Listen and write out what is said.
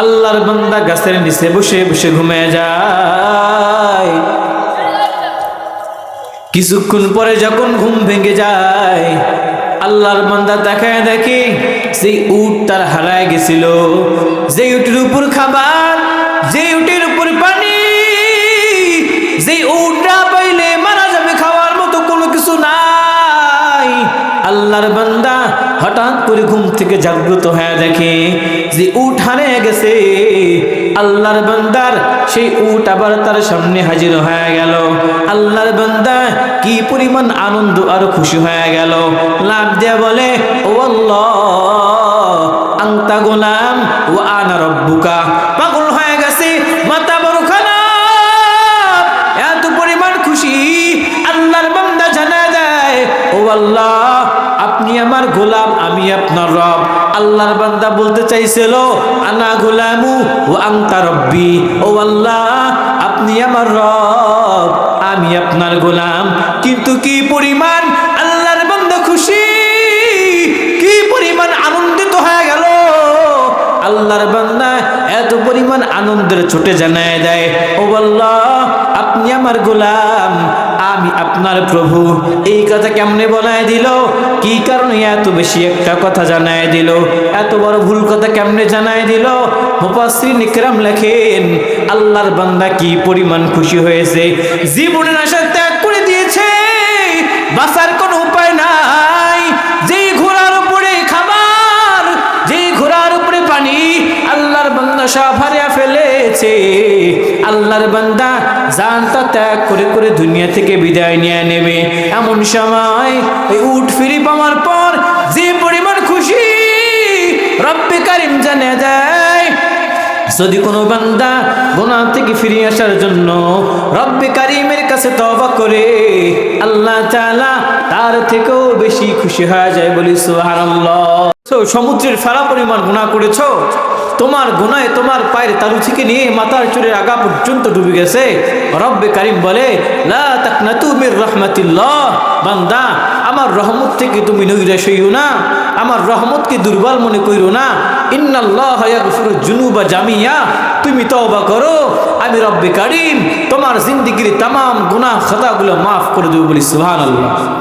আল্লাহর বান্দা গাছের নিচে বসে বসে ঘুমিয়ে যায়। কিছুক্ষণ পরে যখন ঘুম ভেঙে যায়, আল্লাহর বান্দা দেখায় দেখে সেই উট তার হারায় গেছিল। যে উটের উপর খাবার যে উটের উপর পানি যে উটটা পাইলে মারা যাবে খাওয়ার মতো কোনো কিছু নাই। আল্লাহর বান্দা হঠাৎ করে ঘুম থেকে জাগ্রত হয়ে দেখে যে উট হারিয়ে গেছে। আল্লাহর বান্দার সেই উট আবার তার সামনে হাজির হয়ে গেল। আল্লাহর বান্দা কি পরিমাণ আনন্দ আর খুশি হয়ে গেল। লাভ দিয়া বলে, ও আল্লাহ আংতা গোলাম ও আনা রব্বুকা। পাগল হয়ে গেছে, মাথা বড় খারাপ। এত পরিমাণ খুশি, আল্লাহর বান্দা জানা যায়, ও আল্লাহ আপনি আমার গোলাম, আমি আপনার রব। আল্লাহর বান্দা বলতে চাইছিল, আনা গোলামু ও আংতা রব্বি। ও আল্লাহ, আপনি আমার রব, আমি আপনার গোলাম। কিন্তু কি পরিমাণ আল্লাহর বান্দা খুশি? কি পরিমাণ আনন্দিত হয়ে গেল? আল্লাহর বান্দা এত পরিমাণ আনন্দের ছুটে জানায় দেয়, ও আল্লাহ, আপনি আমার গোলাম আমি আপনার প্রভু। এই কথা কেমনে বলায় দিল? কি কারণে এত বেশি একটা কথা জানায় দিল? এত বড় ভুল কথা কেমনে জানায় দিল? মুফাসসির নিকরাম লেখেন, আল্লাহর বান্দা কি পরিমাণ খুশি হয়েছে? জীবনের আশা ত্যাগ করে দিয়েছে। বাঁচার কোনো উপায় নাই। যেই ঘোড়ার উপরে খাবার যেই ঘোড়ার উপরে পানি, আল্লাহর বান্দা সব হারিয়া ফেলেছে আল্লাহর বান্দা জানটা ত্যাগ করে করে দুনিয়া থেকে বিদায় নিয়ে নেবে। এমন সময় ওই উঠ ফিরি পাওয়ার পর যে পরিমাণ খুশি রব্বে কারিম জানে দেয় যদি কোনো বান্দা গোনা থেকে ফিরে আসার জন্য রব্বে কারিমের কাছে তবা করে, আল্লাহ তাআলা তার থেকেও বেশি খুশি হয়ে যায় বলি তো সমুদ্রের ফেরা পরিমাণ গুণা করেছ? তোমার গুনায় তোমার পায়ের তালু থেকে নিয়ে মাথার চুরের আগা পর্যন্ত ডুবে গেছে। রব্বে কারিম বলে বান্দা, আমার রহমত থেকে তুমি নৈরাশ হইও না। আমার রহমতকে দুর্বল মনে কইরো না। ইন্নাল্লাহ ইয়াগফিরু জুনুবা জামিয়া। তুমি তওবা করো। আমি রব্বে কারিম, তোমার জিন্দিগির তাম গুনাহ খাতাগুলো মাফ করে দেবো বলি, সুবহানাল্লাহ।